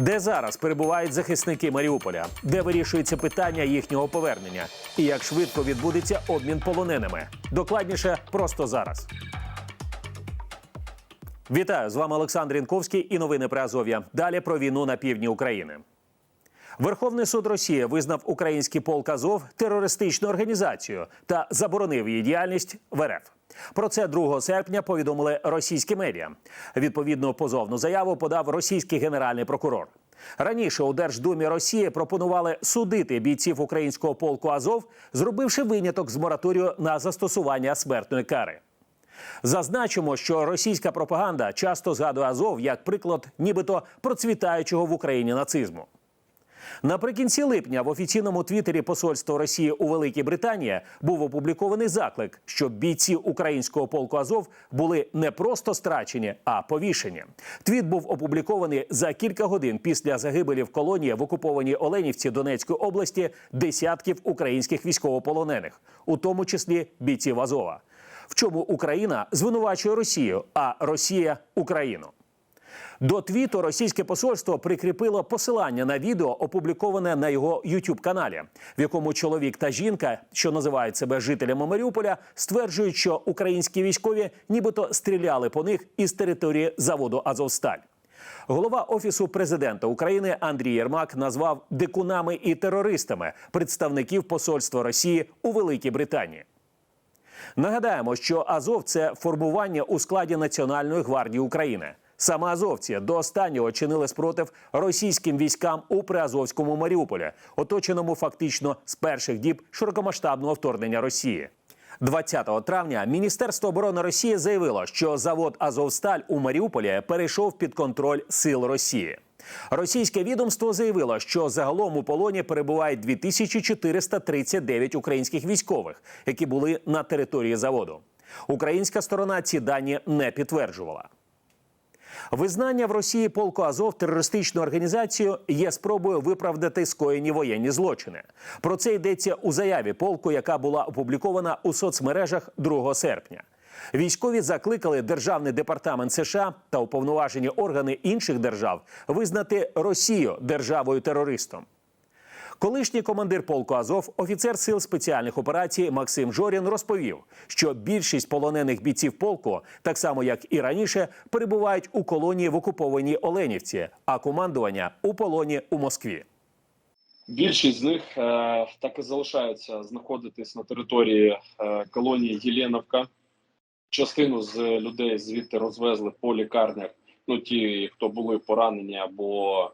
Де зараз перебувають захисники Маріуполя, де вирішується питання їхнього повернення, і як швидко відбудеться обмін полоненими? Докладніше просто зараз. Вітаю з вами Олександр Інковський і новини про Азов'я. Далі про війну на півдні України. Верховний суд Росії визнав український полк Азов терористичною організацією та заборонив її діяльність в РФ. Про це 2 серпня повідомили російські медіа. Відповідну позовну заяву подав російський генеральний прокурор. Раніше у Держдумі Росії пропонували судити бійців українського полку Азов, зробивши виняток з мораторію на застосування смертної кари. Зазначимо, що російська пропаганда часто згадує Азов як приклад, нібито процвітаючого в Україні нацизму. Наприкінці липня в офіційному твіттері посольства Росії у Великій Британії був опублікований заклик, щоб бійці українського полку Азов були не просто страчені, а повішені. Твіт був опублікований за кілька годин після загибелі в колонії в окупованій Оленівці Донецької області десятків українських військовополонених, у тому числі бійців Азова. В чому Україна звинувачує Росію, а Росія Україну. До твіту російське посольство прикріпило посилання на відео, опубліковане на його youtube каналі в якому чоловік та жінка, що називають себе жителями Маріуполя, стверджують, що українські військові нібито стріляли по них із території заводу Азовсталь. Голова офісу президента України Андрій Єрмак назвав дикунами і терористами представників посольства Росії у Великій Британії. Нагадаємо, що Азов це формування у складі Національної гвардії України. Саме азовці до останнього чинили спротив російським військам у Приазовському Маріуполі, оточеному фактично з перших діб широкомасштабного вторгнення Росії. 20 травня Міністерство оборони Росії заявило, що завод Азовсталь у Маріуполі перейшов під контроль сил Росії. Російське відомство заявило, що загалом у полоні перебувають 2439 українських військових, які були на території заводу. Українська сторона ці дані не підтверджувала. Визнання в Росії полку Азов терористичною організацією є спробою виправдати скоєні воєнні злочини. Про це йдеться у заяві полку, яка була опублікована у соцмережах 2 серпня. Військові закликали Державний департамент США та уповноважені органи інших держав визнати Росію державою терористом. Колишній командир полку Азов, офіцер сил спеціальних операцій Максим Жорін розповів, що більшість полонених бійців полку, так само як і раніше, перебувають у колонії в окупованій Оленівці, а командування у полоні у Москві. Більшість з них е, так і залишаються знаходитись на території е, колонії Єленовка. Частину з людей звідти розвезли по лікарнях. Ну ті, хто були поранені або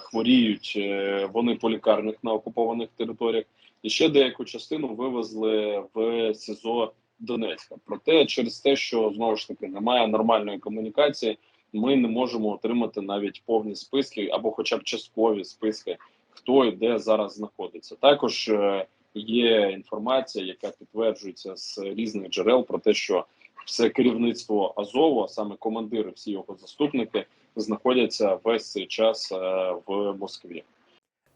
хворіють, е, вони по лікарнях на окупованих територіях. І ще деяку частину вивезли в СІЗО Донецька. Проте, через те, що знову ж таки немає нормальної комунікації, ми не можемо отримати навіть повні списки або, хоча б часткові списки хто і де зараз знаходиться. Також е, є інформація, яка підтверджується з різних джерел про те, що все керівництво Азову, а саме командири, всі його заступники, знаходяться весь цей час е, в Москві.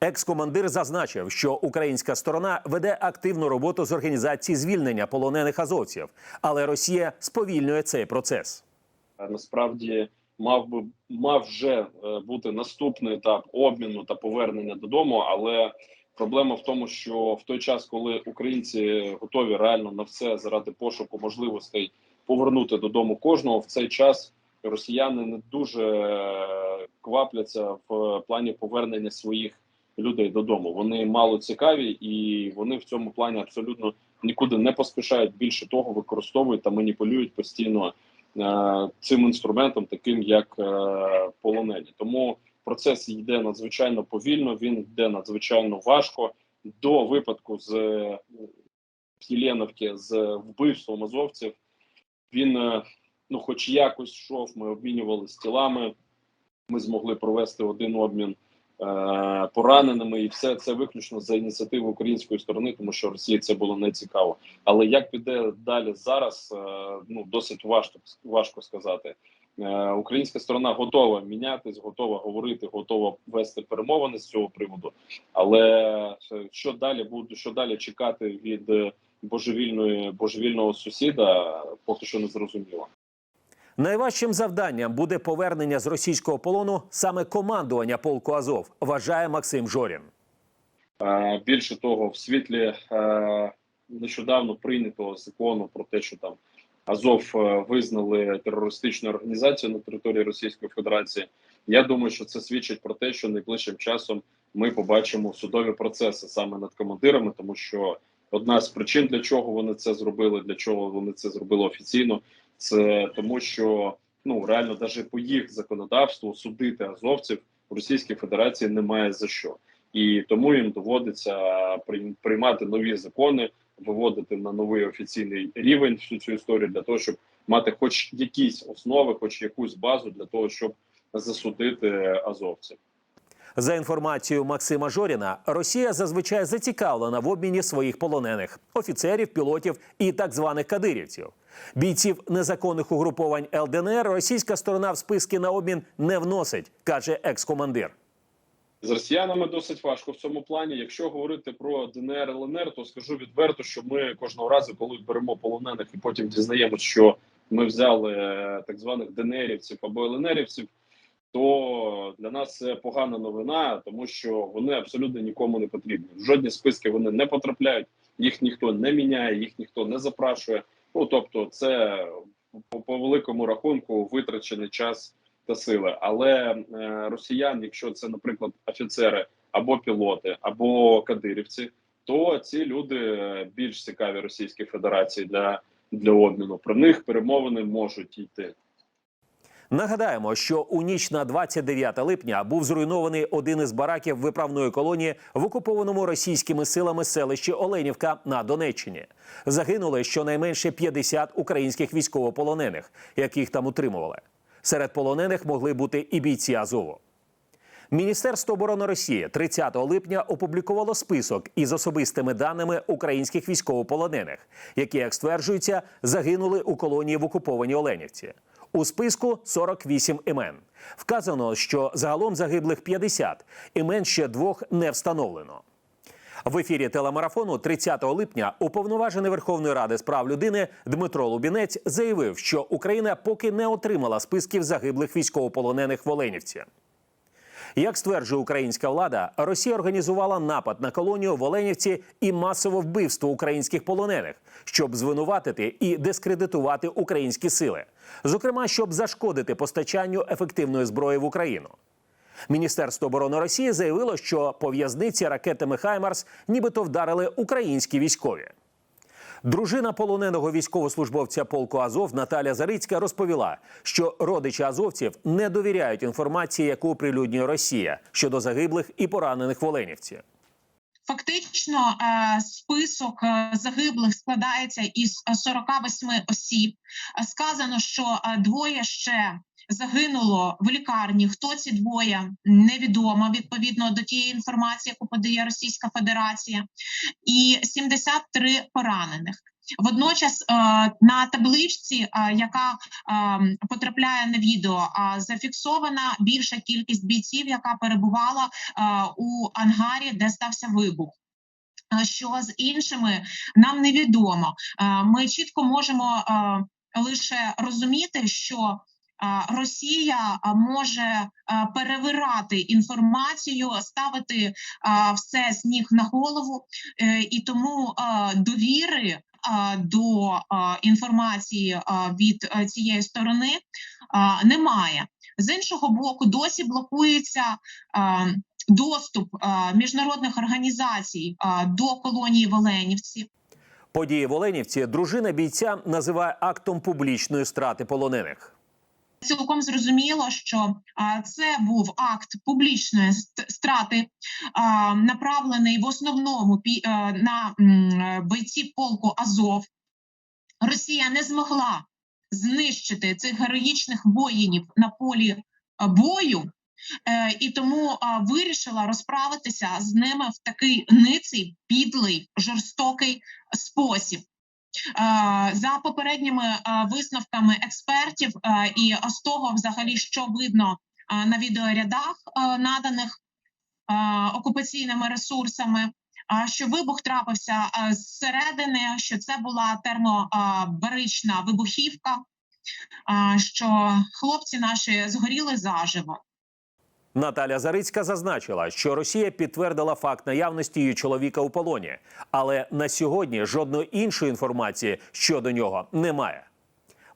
Екс-командир зазначив, що українська сторона веде активну роботу з організації звільнення полонених азовців, але Росія сповільнює цей процес. Е, Насправді мав би мав вже е, бути наступний етап обміну та повернення додому, але проблема в тому, що в той час, коли українці готові реально на все заради пошуку можливостей повернути додому кожного, в цей час росіяни не дуже е, квапляться в плані повернення своїх людей додому. Вони мало цікаві і вони в цьому плані абсолютно нікуди не поспішають. Більше того, використовують та маніпулюють постійно е, цим інструментом, таким як е, полонені. Тому процес йде надзвичайно повільно. Він йде надзвичайно важко. До випадку з е, Єленовки з вбивством азовців. Він е, ну, хоч якось йшов. Ми обмінювалися тілами. Ми змогли провести один обмін е, пораненими, і все це виключно за ініціативи української сторони, тому що Росії це було не цікаво. Але як піде далі зараз? Е, ну досить важко важко сказати. Е, Українська сторона готова мінятись, готова говорити, готова вести перемовини з цього приводу. Але е, що далі буде, що далі чекати від е, божевільної божевільного сусіда, поки що не зрозуміло. Найважчим завданням буде повернення з російського полону саме командування полку Азов, вважає Максим Жорін. Е, Більше того, в світлі е, нещодавно прийнятого закону про те, що там Азов е, визнали терористичною організацією на території Російської Федерації. Я думаю, що це свідчить про те, що найближчим часом ми побачимо судові процеси саме над командирами, тому що одна з причин, для чого вони це зробили, для чого вони це зробили офіційно, це тому, що ну реально навіть по їх законодавству судити азовців в Російській Федерації немає за що і тому їм доводиться прийм- приймати нові закони, виводити на новий офіційний рівень всю цю історію для того, щоб мати хоч якісь основи, хоч якусь базу для того, щоб засудити азовців. За інформацією Максима Жоріна, Росія зазвичай зацікавлена в обміні своїх полонених офіцерів, пілотів і так званих кадирівців. Бійців незаконних угруповань ЛДНР російська сторона в списки на обмін не вносить, каже екс-командир. З росіянами досить важко в цьому плані. Якщо говорити про ДНР ЛНР, то скажу відверто, що ми кожного разу, коли беремо полонених і потім дізнаємося, що ми взяли е, так званих ДНРівців або ЛНРівців, то для нас це погана новина, тому що вони абсолютно нікому не потрібні. В жодні списки вони не потрапляють, їх ніхто не міняє, їх ніхто не запрашує. Ну тобто, це по, по великому рахунку витрачений час та сили. Але е, росіян, якщо це, наприклад, офіцери або пілоти, або кадирівці, то ці люди е, більш цікаві Російській Федерації для, для обміну. Про них перемовини можуть йти. Нагадаємо, що у ніч на 29 липня був зруйнований один із бараків виправної колонії в окупованому російськими силами селищі Оленівка на Донеччині. Загинули щонайменше 50 українських військовополонених, яких там утримували. Серед полонених могли бути і бійці Азову. Міністерство оборони Росії 30 липня опублікувало список із особистими даними українських військовополонених, які, як стверджується, загинули у колонії в окупованій Оленівці. У списку 48 імен. Вказано, що загалом загиблих 50, імен ще двох не встановлено. В ефірі телемарафону 30 липня уповноважений Верховної Ради з прав людини Дмитро Лубінець заявив, що Україна поки не отримала списків загиблих військовополонених в Оленівці. Як стверджує українська влада, Росія організувала напад на колонію в Оленівці і масове вбивство українських полонених, щоб звинуватити і дискредитувати українські сили, зокрема, щоб зашкодити постачанню ефективної зброї в Україну. Міністерство оборони Росії заявило, що по в'язниці ракетами Хаймарс нібито вдарили українські військові. Дружина полоненого військовослужбовця полку Азов Наталя Зарицька розповіла, що родичі азовців не довіряють інформації, яку оприлюднює Росія щодо загиблих і поранених в. Фактично, е, список е, загиблих складається із е, 48 осіб. Е, Сказано, що двоє ще загинуло в лікарні. Хто ці двоє невідомо відповідно до тієї інформації, яку подає Російська Федерація, і 73 поранених. Водночас е, на табличці, е, яка е, потрапляє на відео, зафіксована більша кількість бійців, яка перебувала у ангарі, де стався вибух. Що з іншими нам невідомо. Ми чітко можемо лише розуміти, що Росія може перевирати інформацію, ставити все з ніг на голову, е, і тому довіри до інформації від е, цієї сторони немає. З іншого боку, досі блокується доступ міжнародних організацій до колонії в Оленівці. Події в Оленівці дружина бійця називає актом публічної страти полонених. Цілком зрозуміло, що це був акт публічної страти, направлений в основному на е, бойців полку Азов. Росія не змогла знищити цих героїчних воїнів на полі бою, е, і тому вирішила розправитися з ними в такий ниций, підлий, жорстокий спосіб. Е, За попередніми е, висновками експертів е, і з того, взагалі, що видно на відеорядах, наданих окупаційними ресурсами, що вибух трапився зсередини, що це була термобарична вибухівка, що хлопці наші згоріли заживо. Наталя Зарицька зазначила, що Росія підтвердила факт наявності її чоловіка у полоні, але на сьогодні жодної іншої інформації щодо нього немає.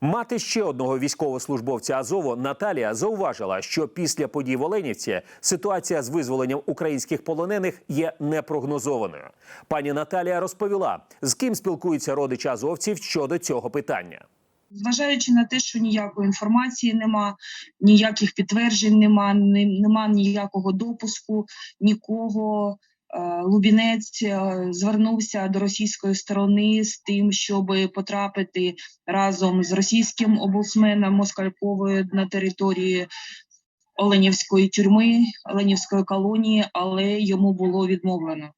Мати ще одного військовослужбовця Азову Наталія зауважила, що після подій в Оленівці ситуація з визволенням українських полонених є непрогнозованою. Пані Наталія розповіла, з ким спілкуються родичі азовців щодо цього питання. Зважаючи на те, що ніякої інформації нема, ніяких підтверджень нема, нема ніякого допуску, нікого. е, Лубінець е, звернувся до російської сторони з тим, щоб потрапити разом з російським облсменом Москальковою на території Оленівської тюрми, Оленівської колонії, але йому було відмовлено.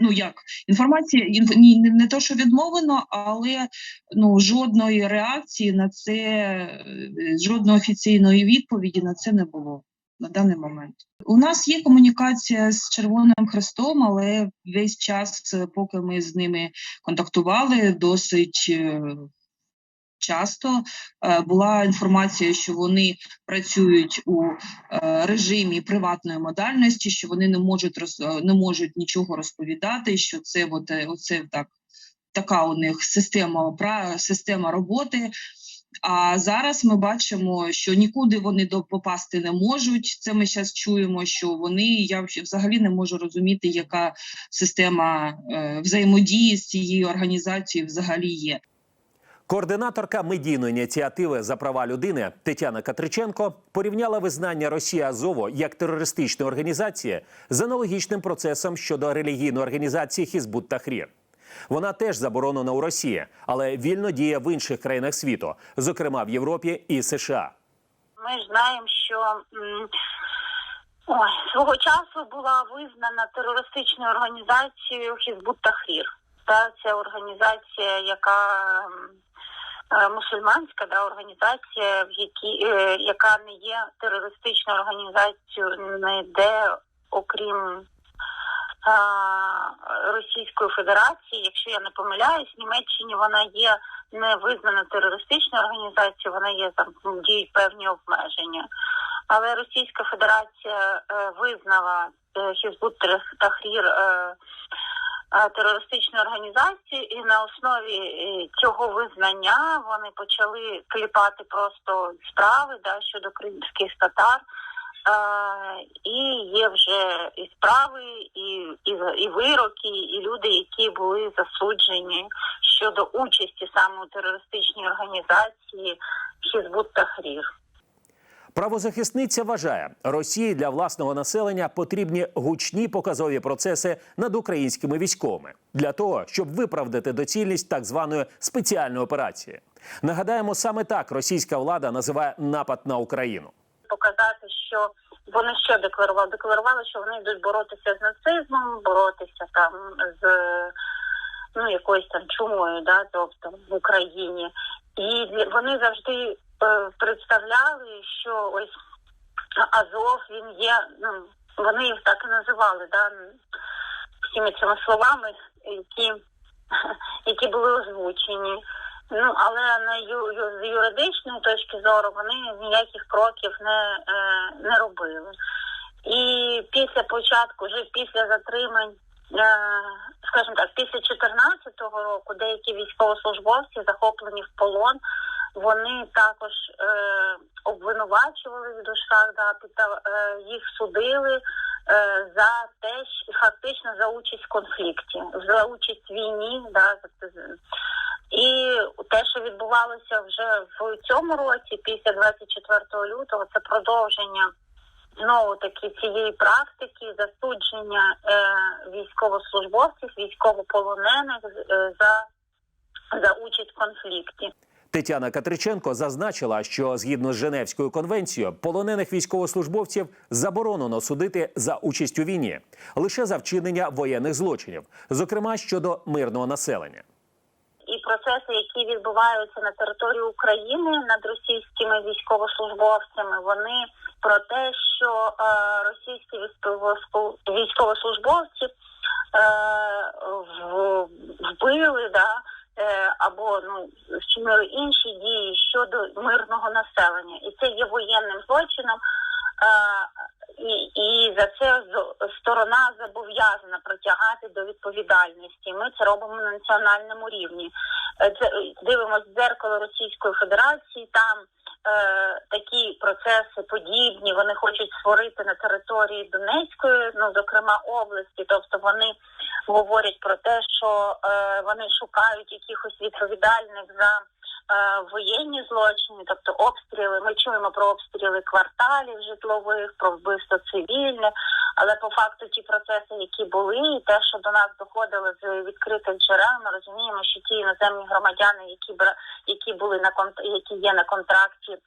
Ну як інформація інф- ні, не, не то, що відмовлено, але ну жодної реакції на це, е, жодної офіційної відповіді на це не було на даний момент. У нас є комунікація з Червоним Хрестом, але весь час, е, поки ми з ними контактували, досить. Часто е, була інформація, що вони працюють у е, режимі приватної модальності, що вони не можуть роз, е, не можуть нічого розповідати, що це от, оце так така у них система система роботи. А зараз ми бачимо, що нікуди вони попасти не можуть. Це ми зараз чуємо, що вони я взагалі- не можу розуміти, яка система взаємодії з цією організацією взагалі є. Координаторка медійної ініціативи за права людини Тетяна Катриченко порівняла визнання Росії Азову як терористичної організації з аналогічним процесом щодо релігійної організації Хізбут Тахрір. Вона теж заборонена у Росії, але вільно діє в інших країнах світу, зокрема в Європі і США. Ми знаємо, що ой, свого часу була визнана терористичною організацією Хізбут Тахрір. Та це організація, яка мусульманська да, організація, в якій е, яка не є терористичною організацією ніде, окрім а, Російської Федерації, якщо я не помиляюсь, в Німеччині вона є не визнана терористичною організацією, вона є там діють певні обмеження. Але Російська Федерація е, визнала е, Хізбут Тахрір е, е, терористичною організацією, і на основі е, цього визнання вони почали кліпати просто справи да, щодо кримських татар. Е, і є вже і справи, і, і, і вироки, і люди, які були засуджені щодо участі саме у терористичній організації Хізбут Тахрір. Правозахисниця вважає, Росії для власного населення потрібні гучні показові процеси над українськими військовими для того, щоб виправдати доцільність так званої спеціальної операції. Нагадаємо, саме так російська влада називає напад на Україну. Показати, що вони що декларували? Декларували, що вони йдуть боротися з нацизмом, боротися там з ну якоюсь там чумою, да, тобто в Україні. І вони завжди представляли, що ось Азов він є. Ну вони їх так і називали, да, всіми цими словами, які, які були озвучені. Ну але на ю, ю, з юридичної точки зору вони ніяких кроків не, е, не робили. І після початку, вже після затримань, е, скажімо так, після 2014 року деякі військовослужбовці захоплені в полон. Вони також е, обвинувачували в дати та е, їх судили е, за те, фактично за участь в конфлікті, за участь в війні, да, і те, що відбувалося вже в цьому році, після 24 лютого, це продовження знову таки цієї практики засудження е, військовослужбовців, військовополонених е, за, за участь в конфлікті. Тетяна Катриченко зазначила, що згідно з Женевською конвенцією полонених військовослужбовців заборонено судити за участь у війні лише за вчинення воєнних злочинів, зокрема щодо мирного населення. і процеси, які відбуваються на території України над російськими військовослужбовцями, вони про те, що е, російські військовослу- військовослужбовці е, вбили да, або ну вчинили інші дії щодо мирного населення, і це є воєнним злочином. Е, і, і за це сторона зобов'язана притягати до відповідальності. Ми це робимо на національному рівні. Е, Це дивимося дзеркало Російської Федерації. Там е, такі процеси подібні. Вони хочуть створити на території Донецької, ну зокрема області. Тобто вони говорять про те, що е, вони шукають якихось відповідальних за е, воєнні злочини, тобто обстріли. Ми чуємо про обстріли кварталів житлових, про вбивство цивільних. Але по факту ті процеси, які були, і те, що до нас доходило з відкритих джерел, ми розуміємо, що ті іноземні громадяни, які які були на які є на контракті е,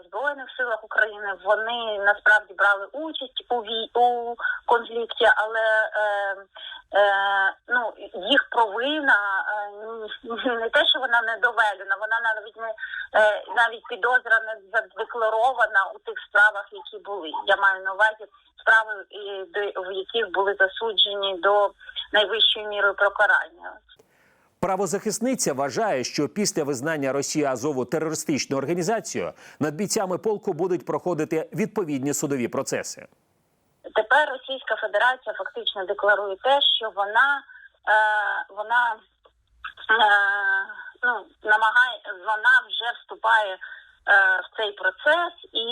в збройних силах України, вони насправді брали участь у вій у конфлікті, але е, е, ну їх провина е, не те, що вона не доведена, вона навіть не е, навіть підозра не задекларована у тих справах, які були. Я маю на увазі справи, в яких були засуджені до найвищої міри покарання. Правозахисниця вважає, що після визнання Росії Азову терористичною організацією над бійцями полку будуть проходити відповідні судові процеси. Тепер Російська Федерація фактично декларує те, що вона е, вона е, ну намагає вона вже вступає е, в цей процес, і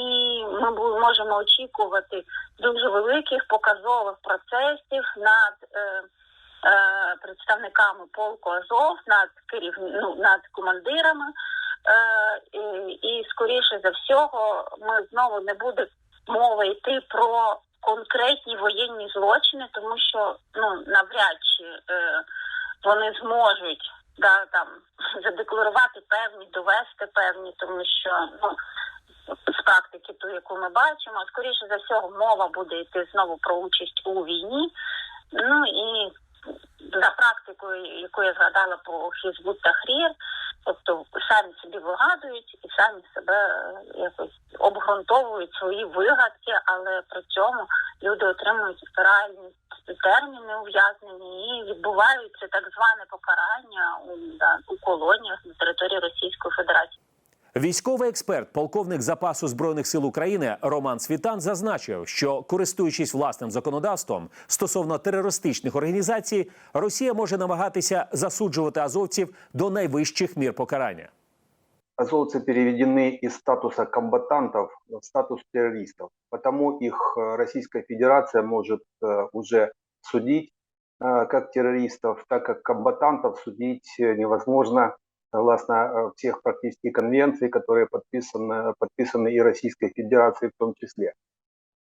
ми можемо очікувати дуже великих показових процесів над. Е, е, Представниками полку Азов над керів... ну, над командирами, е, і, і скоріше за всього, ми знову не буде мова йти про конкретні воєнні злочини, тому що ну навряд чи е, вони зможуть да там задекларувати певні, довести певні, тому що ну з практики, ту, яку ми бачимо, скоріше за всього, мова буде йти знову про участь у війні. Ну і за практикою, яку я згадала по Хізбут Тахрір, тобто самі собі вигадують і самі себе е, якось обґрунтовують свої вигадки, але при цьому люди отримують реальні терміни ув'язнення і відбуваються так зване покарання у, да, у колоніях на території Російської Федерації. Військовий експерт, полковник запасу збройних сил України Роман Світан зазначив, що користуючись власним законодавством стосовно терористичних організацій, Росія може намагатися засуджувати азовців до найвищих мір покарання. азовцы переведены из статуса комбатантов в статус террористов. Потому их э, Российская Федерация может э, уже судить э, как террористов, так как комбатантов судить э, невозможно согласно э, всех практически конвенций, которые подписаны, подписаны и Российской Федерацией в том числе.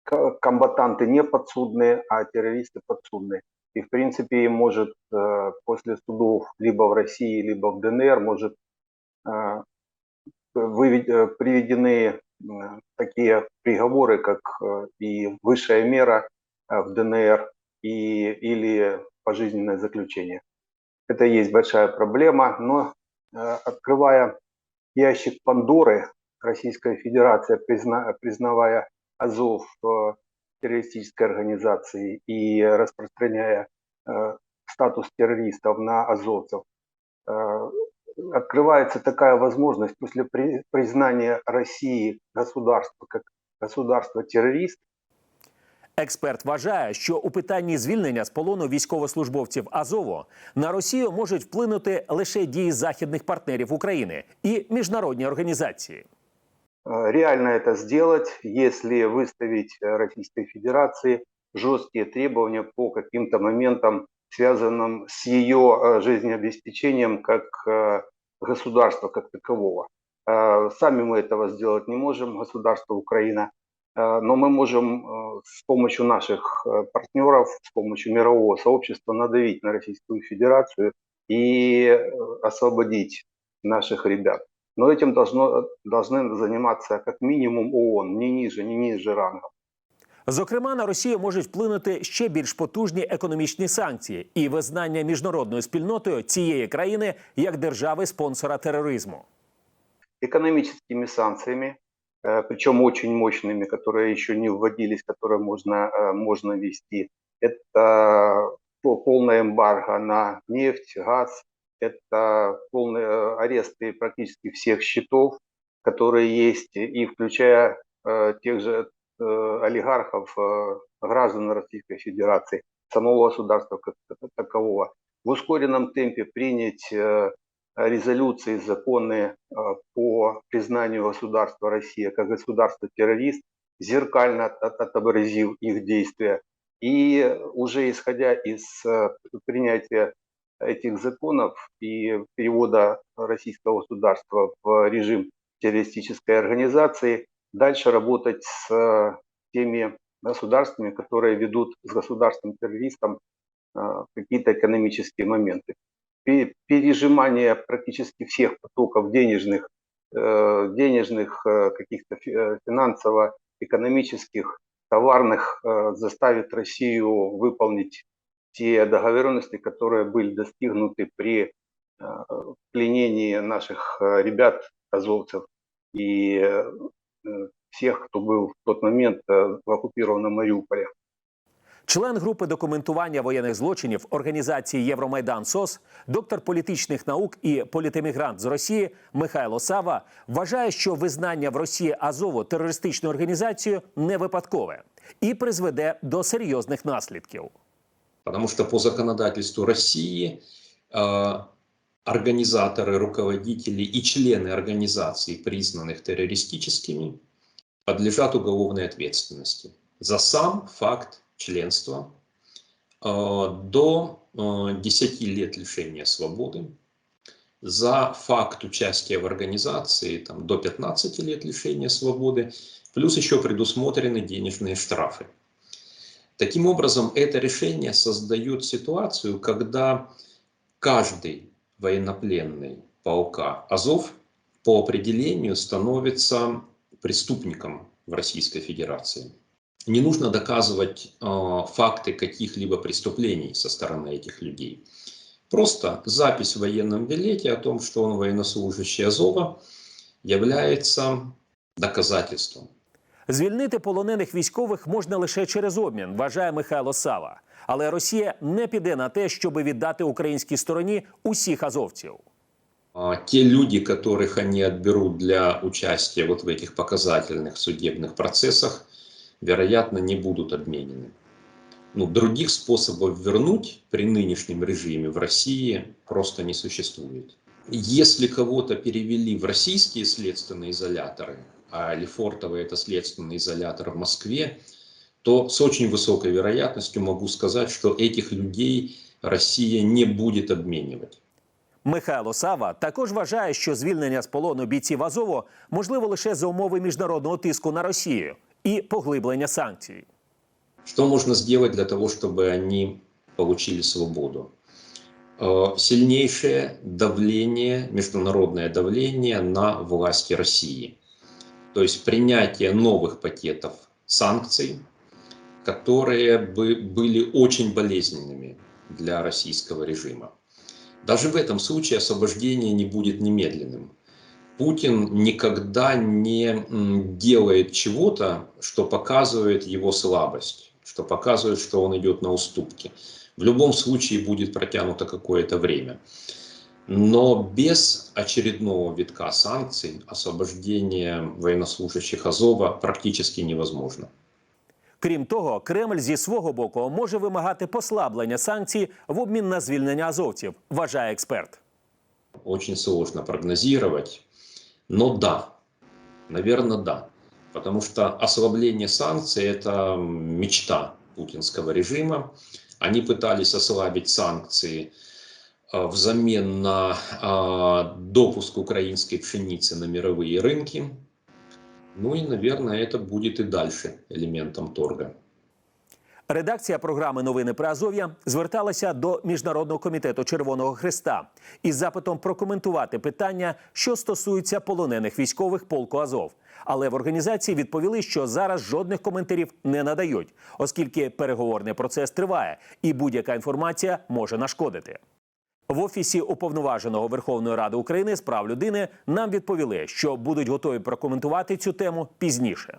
Комбатанты не подсудные, а террористы подсудные. И, в принципе, может э, после судов либо в России, либо в ДНР может э, приведены такие приговоры, как и высшая мера в ДНР и, или пожизненное заключение. Это есть большая проблема, но открывая ящик Пандоры, Российская Федерация, призна- признавая Азов э, террористической организацией и распространяя э, статус террористов на азовцев, э, открывается такая возможность после при- признания России государства как государства-террорист, Експерт вважає, що у питанні звільнення з полону військовослужбовців Азову на Росію можуть вплинути лише дії західних партнерів України і міжнародні організації. Э, Реально это сделать, если выставить э, Российской Федерации жесткие требования по каким-то моментам, связанным с ее э, жизнеобеспечением как э, государства как такового. Э, Сами мы этого сделать не можем, государство Украина, Э, но мы можем э, с помощью наших э, партнеров, с помощью мирового сообщества надавить на Российскую Федерацию и э, освободить наших ребят. Но этим должно, должны заниматься как минимум ООН, не ниже, не ниже рангом. Зокрема, на Росію можуть вплинути ще більш потужні економічні санкції і визнання міжнародною спільнотою цієї країни як держави спонсора тероризму. Экономическими санкциями, э, причем очень мощными, которые еще не вводились, которые можно, э, можно ввести. Это по- полная эмбарго на нефть, газ, это полный э, арест и практически всех счетов, которые есть, и включая э, тех же э, олигархов, э, граждан Российской Федерации, самого государства как такового. В ускоренном темпе принять э, резолюции, законы э, по признанию государства Россия как государства-террорист, зеркально от- от- отобразив их действия. И уже исходя из э, принятия этих законов и перевода российского государства в режим террористической организации, дальше работать с э, теми государствами, которые ведут с государством-террористом какие-то экономические моменты. Пе- Пережимание практически всех потоков денежных, э, денежных э, каких-то э, финансово-экономических, товарных заставит Россию выполнить те договоренности, которые были достигнуты при пленении наших ребят, азовцев и всех, кто был в тот момент в оккупированном Мариуполе. Член групи документування воєнних злочинів організації Євромайдан СОС, доктор політичних наук і політемігрант з Росії Михайло Сава вважає, що визнання в Росії Азову терористичною організацією не випадкове і призведе до серйозних наслідків. Потому что по законодательству России э, организаторы, руководители и члены организаций, признанных террористическими, подлежат уголовной ответственности за сам факт Членства э, до э, 10 лет лишения свободы, за факт участия в организации там, до 15 лет лишения свободы, плюс еще предусмотрены денежные штрафы. Таким образом, это решение создает ситуацию, когда каждый военнопленный полка Азов по определению становится преступником в Российской Федерации. Не нужно доказывать э, факты каких-либо преступлений со стороны этих людей. Просто запись в военном билете о том, что он военнослужащий Азова, является доказательством. Звільнити полонених військових можна лише через обмін, вважає Михайло Сава. Але Росія не піде на те, щоби віддати українській стороні усіх азовців. А, Те люди, которых они отберут для участия вот в этих показательных судебных процессах, вероятно, не будут обменены. Ну, других способов вернуть при нынешнем режиме в России просто не существует. Если кого-то перевели в российские следственные изоляторы, а Лефортово это следственный изолятор в Москве, то с очень высокой вероятностью могу сказать, что этих людей Россия не будет обменивать. Михайло Сава також вважає, що звільнення з полону бійців Азову можливо лише за умови міжнародного тиску на Росію і поглиблення санкцій. Что можно сделать для того, чтобы они получили свободу? Э, Сильнейшее давление, международное давление на власти России. То есть принятие новых пакетов санкций, которые бы были очень болезненными для российского режима. Даже в этом случае освобождение не будет немедленным. Путин никогда не м, делает чего-то, что показывает его слабость, что показывает, что он идет на уступки. В любом случае будет протянуто какое-то время. Но без очередного витка санкций освобождение военнослужащих Азова практически невозможно. Крім того, Кремль зі свого боку може вимагати послаблення санкцій в обмін на звільнення азовців, вважає експерт. Очень сложно прогнозировать, но да, наверное, да. Потому что ослабление санкций – это мечта путинского режима. Они пытались ослабить санкции э, взамен на э, допуск украинской пшеницы на мировые рынки. Ну и, наверное, это будет и дальше элементом торга. Редакція програми Новини про Азов'я зверталася до Міжнародного комітету Червоного Христа із запитом прокоментувати питання, що стосуються полонених військових полку Азов. Але в організації відповіли, що зараз жодних коментарів не надають, оскільки переговорний процес триває, і будь-яка інформація може нашкодити. В офісі уповноваженого Верховної Ради України з прав людини нам відповіли, що будуть готові прокоментувати цю тему пізніше.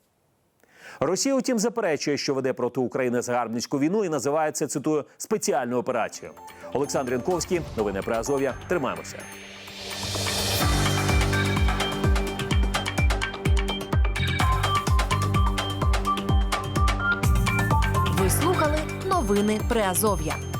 Росія, утім, заперечує, що веде проти України загарбницьку війну і називає це, цитую, спеціальну операцію. Олександр Янковський, новини про Азов'я. Тримаємося. Ви слухали новини Приазов'я.